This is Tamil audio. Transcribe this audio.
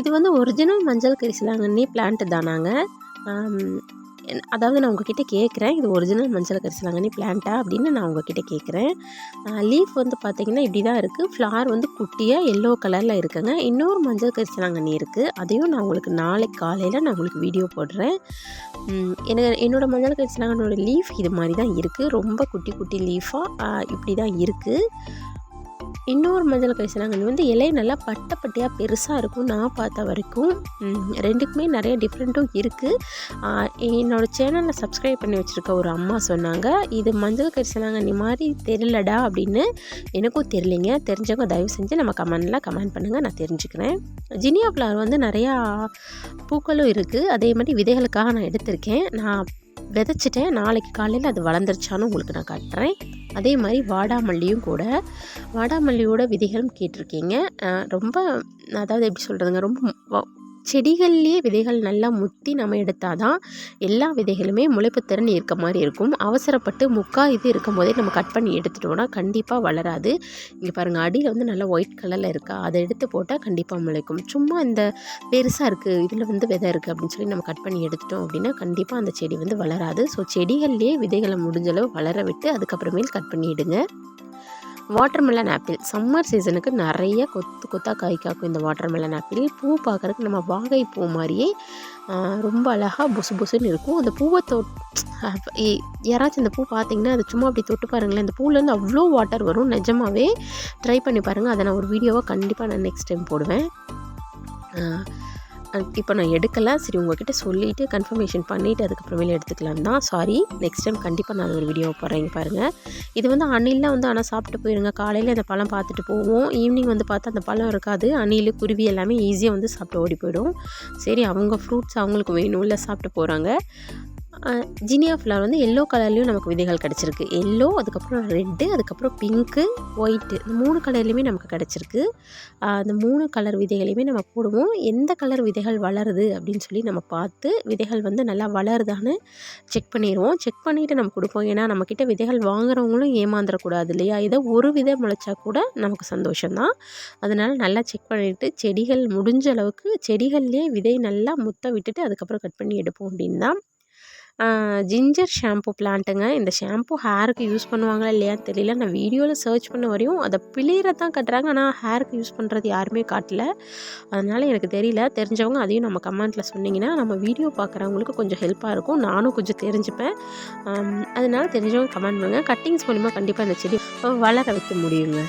இது வந்து ஒரிஜினல் மஞ்சள் கரிசலாங்கண்ணி பிளான்ட்டு தானாங்க. அதாவது நான் உங்ககிட்ட கேட்குறேன் இது ஒரிஜினல் மஞ்சள் கரிசலாங்கண்ணி பிளான்ட்டா அப்படின்னு நான் உங்ககிட்ட கேட்குறேன் லீஃப் வந்து பார்த்திங்கன்னா இப்படி தான் இருக்குது ஃப்ளார் வந்து குட்டியாக எல்லோ கலரில் இருக்குங்க. இன்னொரு மஞ்சள் கரிசலாங்கண்ணி இருக்குது அதையும் நான் உங்களுக்கு நாளைக்கு காலையில் நான் உங்களுக்கு வீடியோ போடுறேன். எனக்கு என்னோடய மஞ்சள் கரிசலாங்கண்ணோட லீஃப் இது மாதிரி தான் இருக்குது ரொம்ப குட்டி குட்டி லீஃபாக இப்படி தான் இருக்குது இன்னொரு மஞ்சள் கரிசலாங்கண்ணி வந்து இலை நல்லா பட்டை பட்டையாக பெருசாக இருக்கும் நான் பார்த்த வரைக்கும். ரெண்டுக்குமே நிறைய டிஃப்ரெண்ட்டும் இருக்குது என்னோடய சேனலில் சப்ஸ்கிரைப் பண்ணி வச்சுருக்க ஒரு அம்மா சொன்னாங்க. இது மஞ்சள் கரிசலாங்கண்ணி மாதிரி தெரியலடா அப்படின்னு எனக்கும் தெரியலிங்க. தெரிஞ்சவங்க தயவு செஞ்சு நம்ம கமெண்டில் கமெண்ட் பண்ணுங்கள் நான் தெரிஞ்சுக்கிறேன். ஜினியா ஃப்ளவர் வந்து நிறையா பூக்களும் இருக்குது அதே மாதிரி விதைகளுக்காக நான் எடுத்திருக்கேன். நான் விதைச்சிட்டேன். நாளைக்கு காலையில் அது வளர்ந்துருச்சான்னு உங்களுக்கு நான் காட்டுறேன். அதே மாதிரி வாடாமல்லியும் கூட. வாடாமல்லியோட விதைகளும் கேட்டிருக்கீங்க. ரொம்ப அதாவது எப்படி சொல்கிறதுங்க ரொம்ப செடிகள்லேயே விதைகள் நல்லா முத்தி நம்ம எடுத்தால் தான் எல்லா விதைகளுமே முளைப்புத்திறன் இருக்க மாதிரி இருக்கும். அவசரப்பட்டு முக்கால் இது இருக்கும் போதே நம்ம கட் பண்ணி எடுத்துட்டோம்னா கண்டிப்பாக வளராது. இங்கே பாருங்கள் அடியில் வந்து நல்லா ஒயிட் கலரில் இருக்கா? அதை எடுத்து போட்டால் கண்டிப்பாக முளைக்கும். சும்மா இந்த பெருசாக இருக்குது இதில் வந்து விதை இருக்குது அப்படின்னு சொல்லி நம்ம கட் பண்ணி எடுத்துட்டோம் அப்படின்னா கண்டிப்பாக அந்த செடி வந்து வளராது. ஸோ செடிகள்லேயே விதைகளை முடிஞ்சளவு வளர விட்டு அதுக்கப்புறமேல் கட் பண்ணிவிடுங்க வாட்டர்மெலன் ஆப்பிள் சம்மர் சீசனுக்கு நிறைய கொத்து கொத்தாக காய் காக்கும் இந்த வாட்டர்மெலன் ஆப்பிள் பூ பார்க்குறதுக்கு நம்ம வாகை பூ மாதிரியே ரொம்ப அழகாக புசு புசுன்னு இருக்கும். அந்த பூவை தொ யாராச்சும் இந்த பூ பார்த்தீங்கன்னா அது சும்மா அப்படி தொட்டு பாருங்களேன். இந்த பூலேருந்து அவ்வளோ வாட்டர் வரும். நிஜமாகவே ட்ரை பண்ணி பாருங்கள் அதை நான் ஒரு வீடியோவாக கண்டிப்பாக நான் நெக்ஸ்ட் டைம் போடுவேன். இப்போ நான் எடுக்கலை. சரி உங்ககிட்ட சொல்லிவிட்டு கன்ஃபர்மேஷன் பண்ணிவிட்டு அதுக்கப்புறமேல எடுத்துக்கலாம் தான். சாரி நெக்ஸ்ட் டைம் கண்டிப்பாக நான் ஒரு வீடியோ போடுறேங்க பாருங்கள் இது வந்து அணிலாம் வந்து ஆனால் சாப்பிட்டு போயிருங்க. காலையில் அந்த பழம் பார்த்துட்டு போவோம். ஈவினிங் வந்து பார்த்தா அந்த பழம் இருக்காது. அணில் குருவி எல்லாமே ஈஸியாக வந்து சாப்பிட்டு ஓடி போயிடும். சரி அவங்க ஃப்ரூட்ஸ் அவங்களுக்கு வேணும் இல்லை சாப்பிட்டு போகிறாங்க ஜினியா ஃப்ளவர் வந்து எல்லோ கலர்லேயும் நமக்கு விதைகள் கிடச்சிருக்கு. எல்லோ அதுக்கப்புறம் ரெட்டு அதுக்கப்புறம் பிங்க்கு ஒயிட்டு இந்த மூணு கலர்லேயுமே நமக்கு கிடச்சிருக்கு. அந்த மூணு கலர் விதைகளையுமே நம்ம போடுவோம். எந்த கலர் விதைகள் வளருது அப்படின்னு சொல்லி நம்ம பார்த்து விதைகள் வந்து நல்லா வளருதான்னு செக் பண்ணிடுவோம். செக் பண்ணிவிட்டு நம்ம கொடுப்போம். ஏன்னா நம்மக்கிட்ட விதைகள் வாங்குறவங்களும் ஏமாந்துடக்கூடாது இல்லையா? ஏதோ ஒரு விதை முளைச்சா கூட நமக்கு சந்தோஷம்தான். அதனால் நல்லா செக் பண்ணிவிட்டு செடிகள் முடிஞ்ச அளவுக்கு செடிகள்லேயே விதை நல்லா முத்த விட்டுட்டு அதுக்கப்புறம் கட் பண்ணி எடுப்போம் அப்படின்னா ஜிஞ்சர் ஷாம்பு பிளான்ட்டுங்க இந்த ஷாம்பு ஹேருக்கு யூஸ் பண்ணுவாங்களா இல்லையான்னு தெரியல. நான் வீடியோவில் சர்ச் பண்ண வரையும் அதை பிளியரை தான் கட்டுறாங்க ஆனால் ஹேருக்கு யூஸ் பண்ணுறது யாருமே காட்டல. அதனால் எனக்கு தெரியல. தெரிஞ்சவங்க அதையும் நம்ம கமெண்ட்டில் சொன்னிங்கன்னா நம்ம வீடியோ பார்க்குறவங்களுக்கு கொஞ்சம் ஹெல்ப்பாக இருக்கும். நானும் கொஞ்சம் தெரிஞ்சுப்பேன். அதனால் தெரிஞ்சவங்க கமெண்ட் பண்ணுங்கள் கட்டிங்ஸ் மூலிமா கண்டிப்பாக இந்த செடி வளர வைக்க முடியுங்க.